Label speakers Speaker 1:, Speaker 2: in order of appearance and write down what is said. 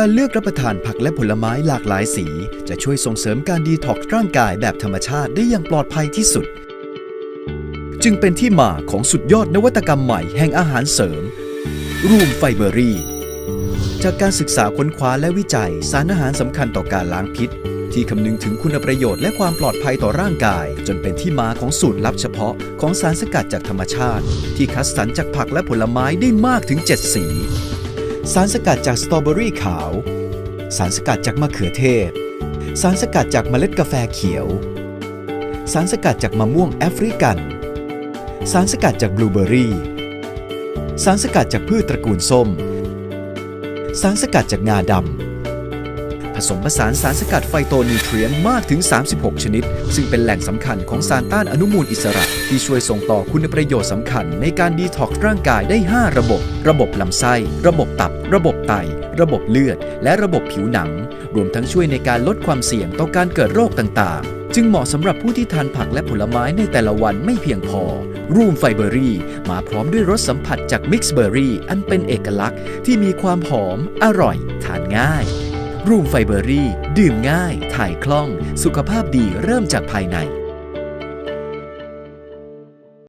Speaker 1: การเลือกรับประทานผักและผลไม้หลากหลายสี จะช่วยส่งเสริมการดีท็อกซ์ร่างกายแบบธรรมชาติได้อย่างปลอดภัยที่สุด จึงเป็นที่มาของสุดยอดนวัตกรรมใหม่แห่งอาหารเสริม รูมไฟเบอรี่ จากการศึกษาค้นคว้าและวิจัยสารอาหารสำคัญต่อการล้างพิษ ที่คำนึงถึงคุณประโยชน์และความปลอดภัยต่อร่างกาย จนเป็นที่มาของสูตรลับเฉพาะของสารสกัดจากธรรมชาติ ที่คัดสรรจากผักและผลไม้ได้มากถึง 7 สี สารสกัดจากสตรอเบอรี่ขาว สารสกัดจากมะเขือเทศ สารสกัดจากเมล็ดกาแฟเขียว สารสกัดจากมะม่วงแอฟริกัน สารสกัดจากบลูเบอรี่ สารสกัดจากพืชตระกูลส้ม สารสกัดจากงาดำ ผสมผสานสารสกัดไฟโตนิวเทรียนมากถึง 36 ชนิด ซึ่งเป็นแหล่งสำคัญของสารต้านอนุมูลอิสระ ที่ช่วยส่งต่อคุณประโยชน์สำคัญ ในการดีท็อกซ์ร่างกายได้ 5 ระบบ ระบบลำไส้ ระบบตับ ระบบไต ระบบเลือด และระบบผิวหนัง รวมทั้งช่วยในการลดความเสี่ยงต่อการเกิดโรคต่างๆ จึงเหมาะสำหรับผู้ที่ทานผักและผลไม้ในแต่ละวันไม่เพียงพอรูมไฟเบอรี่มาพร้อมด้วยรสสัมผัสจากมิกซ์เบอรี่อันเป็นเอกลักษณ์ที่มีความหอม อร่อย ทานง่าย รูมไฟเบอรี่ ดื่มง่าย ถ่ายคล่อง สุขภาพดีเริ่มจากภายใน